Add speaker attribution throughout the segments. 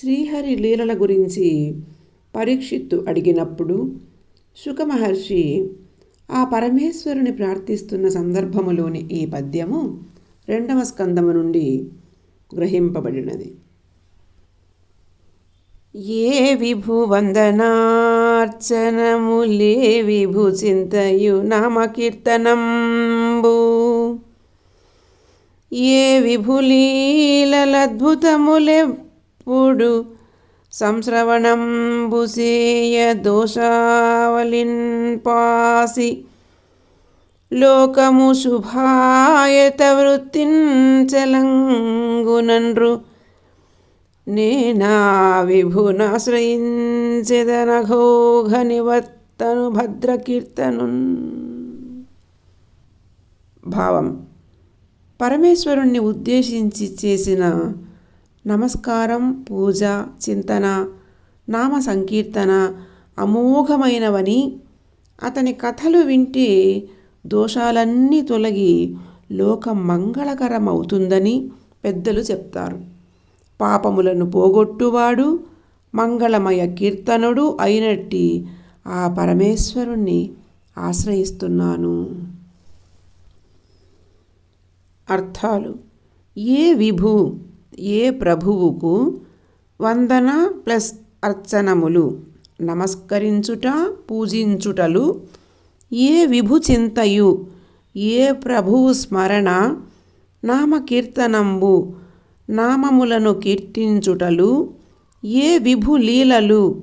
Speaker 1: శ్రీహరి లీలల గురించి పరీక్షిత్తు అడిగినప్పుడు శుకమహర్షి ఆ పరమేశ్వరుని ప్రార్థిస్తున్న సందర్భములోని ఈ పద్యము రెండవ స్కందము నుండి గ్రహింపబడినది. ఏ విభు వందనార్చనములే విభు చింతయు నామకీర్తనంబు ఏ పుడు సంశ్రవణంబుసేయ దోషావలిన్ పాసి. లోకము శుభాయత వృత్తిన్ చెలంగునన్రు నేనా విభునాశ్రయించెదనఘోఘ నివర్తను భద్రకీర్తను భావం. పరమేశ్వరుణ్ణి ఉద్దేశించి చేసిన నమస్కారం పూజ చింతన నామ సంకీర్తన అమోఘమైనవని అతని కథలు వింటే దోషాలన్నీ తొలగి లోకం మంగళకరమవుతుందని పెద్దలు చెప్తారు. పాపములను పోగొట్టువాడు మంగళమయ కీర్తనుడు అయినట్టి ఆ పరమేశ్వరుణ్ణి ఆశ్రయిస్తున్నాను. అర్థాలు. ఏ విభు ఏ ప్రభువుకు వందన ప్లస్ అర్చనములు? నమస్కరించుట పూజించుటలు. ఏ విభు చింతయు ఏ ప్రభువు స్మరణ? నామకీర్తనంబు. నామములను కీర్తించుటలు. ఏ విభు లీలలు?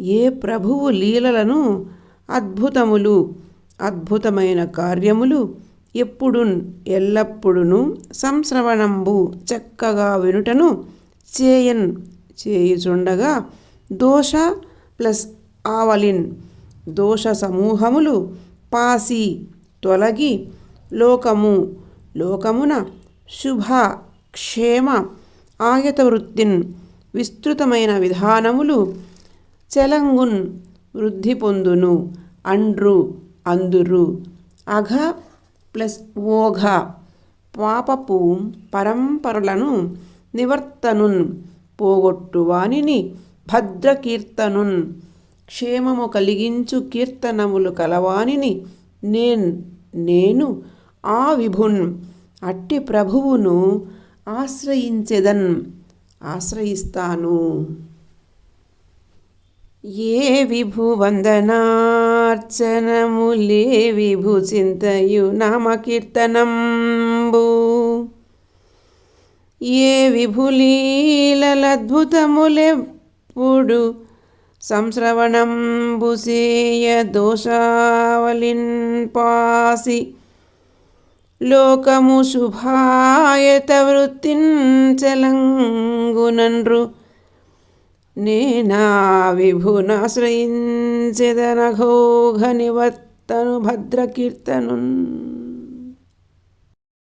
Speaker 1: ఏ ప్రభువు లీలలను? అద్భుతములు. అద్భుతమైన కార్యములు. ఎప్పుడున్ ఎల్లప్పుడును సంశ్రవణంబు చక్కగా వినుటను చేయన్ చేయుచుండగా దోష ప్లస్ ఆవలిన్ దోష సమూహములు పాసి తొలగి లోకము లోకమున శుభ క్షేమ ఆయత వృత్తిన్ విస్తృతమైన విధానములు చెలంగున్ వృద్ధి పొందును అండ్రు అందురు అఘ ప్లస్ ఓఘ పాపపు పరంపరలను నివర్తనున్ పోగొట్టువానిని భద్రకీర్తనున్. క్షేమము కలిగించు కీర్తనములు కలవానిని నేన్ నేను ఆ విభున్ అట్టి ప్రభువును ఆశ్రయించెదన్ ఆశ్రయిస్తాను. ఏ విభు వందనార్చనములే విభు చింతయు నామకీర్తనంబు. ఏ విభులీలద్భుతములెప్పుడు సంశ్రవణంబుసేయ దోషావలిన్ పాసి. లోకము శుభాయత వృత్తిన్ చెలంగునన్రు నేనా విభునాశ్రయించెదనఘోఘ నివర్తను భద్రకీర్తను